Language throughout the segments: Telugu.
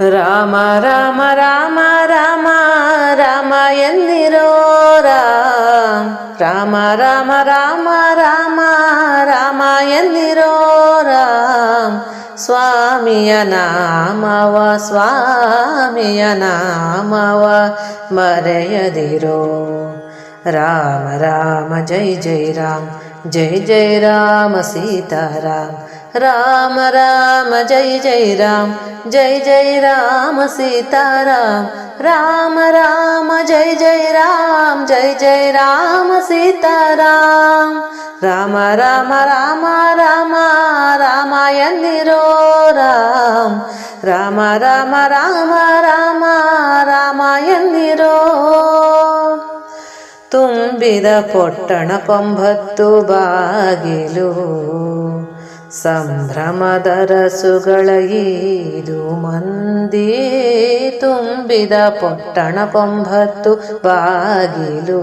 రామ రామ రామ రామ రామ ఎన్నిరో రామ రామ రామ రామ రామ ఎన్నిరో స్వామియ నామవ స్వామియ నామవ మరయదిరో. రామ రామ జై జై రామ. జై జై రామ సీతారామ. ರಾಮ ಸೀತಾರಾಮ್ ರಾಮ ರಾಮ ಜೈ ಜೈ ರಾಮ್ ಜೈ ಜೈ ರಾಮ ಸೀತಾರಾಮ್ ರಾಮ ರಾಮ ಜೈ ಜೈ ರಾಮ್ ಜೈ ಜೈ ರಾಮ ಸೀತಾರಾಮ್ ರಾಮ ರಾಮ ರಾಮ ರಾಮ ರಾಮ ಎಂದಿರೋ ರಾಮ್ ರಾಮ ರಾಮ ರಾಮ ರಾಮ ರಾಮ ಎಂದಿರೋ ತುಂಬಿದ ಪೊಟ್ಟಣ ಪೊಂಬತ್ತು ಬಾಗಿಲು ಸಂಭ್ರಮದ ರಸುಗಳ ಈದು ಮಂದಿ ತುಂಬಿದ ಪೊಟ್ಟಣ ಪೊಂಬತ್ತು ಬಾಗಿಲು.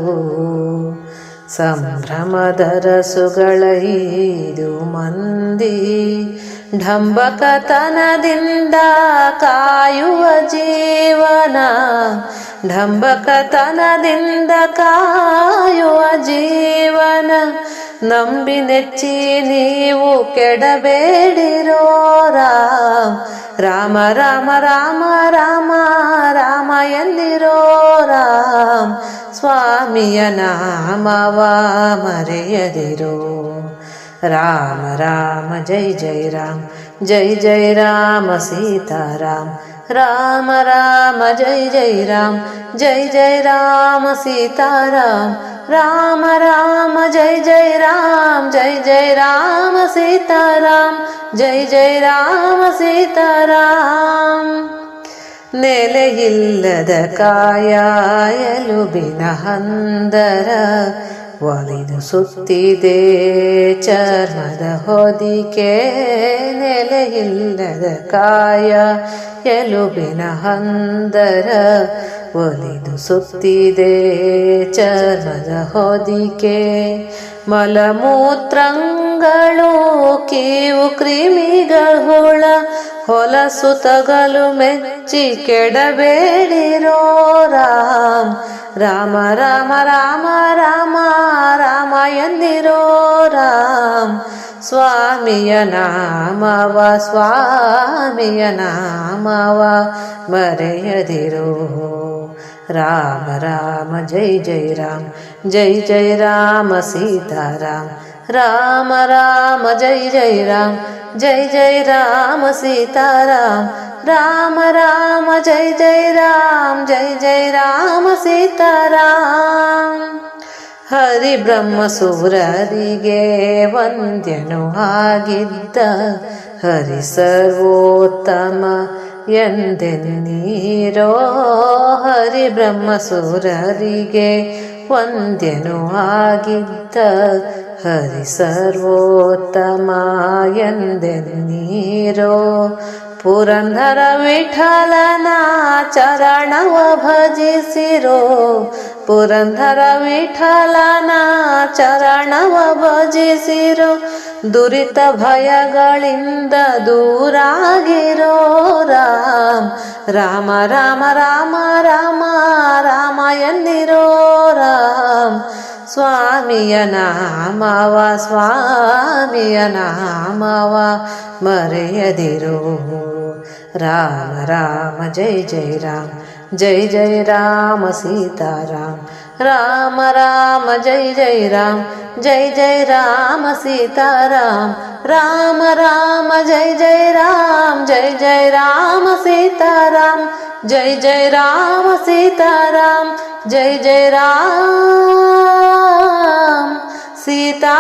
ಸಂಭ್ರಮದ ರಸುಗಳ ಈದು ಮಂದಿ ಢಂಬಕತನದಿಂದ ಕಾಯುವ ಜೀವನ. ಢಂಬಕತನದಿಂದ ಕಾಯುವ ಜೀವನ. ನಂಬಿ ನೆಚ್ಚಿ ನೀವು ಕೆಡಬೇಡಿರೋ ರಾಮ್ ರಾಮ ರಾಮ ರಾಮ ರಾಮ ರಾಮ ಎಂದಿರೋ ರಾಮ್ ಸ್ವಾಮಿಯ ನಾಮವ ಮರೆಯದಿರೋ ರಾಮ ರಾಮ ಜೈ ಜೈ ರಾಮ್ ಜೈ ಜೈ ರಾಮ ಸೀತಾರಾಮ್ ರಾಮ ರಾಮ ಜೈ ಜೈ ರಾಮ್ ಜೈ ಜೈ ರಾಮ ಸೀತಾರಾಮ್ ರಾಮ ರಾಮ ಜೈ ಜೈ ರಾಮ್ ಜೈ ಜೈ ರಾಮ ಸೀತಾರಾಮ್ ಜೈ ಜೈ ರಾಮ ಸೀತಾರಾಮ್ ನೆಲೆಯಿಲ್ಲದ ಕಾಯ ಎಲುಬಿನ ಹಂದರ ಒಲಿದು ಸುತ್ತಿದೆ, ಚರ್ಮದ ಹೊದಿಕೆ, ನೆಲೆಯಿಲ್ಲದ ಕಾಯ, ಎಲುಬಿನ ಹಂದರ ಒಲಿದು ಸುತ್ತಿದೆ, ಚರ್ಮದ ಹೊದಿಕೆ. ಮಲಮೂತ್ರಗಳು, ಕೀವು, ಕ್ರಿಮಿಗಳ ಹೊಲಸು ತಗಲು ಮೆಚ್ಚಿ ಕೆಡಬೇಡಿರೋ ರಾಮ್ ರಾಮ ರಾಮ ರಾಮ ರಾಮ ರಾಮ ಎಂದಿರೋ ರಾಮ್ ಸ್ವಾಮಿಯ ನಾಮವ ಸ್ವಾಮಿಯ ನಾಮವ ಮರೆಯದಿರೋ ರಾಮ ರಾಮ ಜೈ ಜೈ ರಾಮ್ ಜೈ ಜೈ ರಾಮ ಸೀತಾರಾಮ್ ರಾಮ ರಾಮ ಜೈ ಜೈ ರಾಮ್ ಜೈ ಜೈ ರಾಮ सीताराम ರಾಮ ರಾಮ ಜೈ ಜೈ ರಾಮ್, ಜೈ ಜೈ ರಾಮ सीताराम ಹರಿ ಬ್ರಹ್ಮಸುರರಿಗೆ ವಂದ್ಯನು ಆಗಿದ್ದ. ಹರಿ ಸರ್ವೋತ್ತಮ ಎಂದೆನ್ನೀರೋ. ಹರಿ ಬ್ರಹ್ಮಸುರರಿಗೆ ವಂದ್ಯನು ಆಗಿದ್ದ. ಹರಿ ಸರ್ವೋತ್ತಮ ನೀರೋ ಪುರಂದರ ವಿಠಲನ ಚರಣವ ಭಜಿಸಿರೋ ಪುರಂದರ ವಿಠಲನ ಚರಣವ ಭಜಿಸಿರೋ ದುರಿತ ಭಯಗಳಿಂದ ದೂರಾಗಿರೋ ರಾಮ್. ರಾಮ ರಾಮ ರಾಮ ರಾಮ ರಾಮ ಎಂದಿರೋ ರಾಮ್. స్వామియ నామావా స్వామియ నామావా మరయదిరు. రామ రామ జై జై రామ జై జై రామ సీతారాం. రామ రామ జై జై రామ జై జై రామ సీతారాం. రామ రామ జై జై రామ జై జై రామ సీతారాం. జై జై రామ సీతారాం జై జై రామ. सीता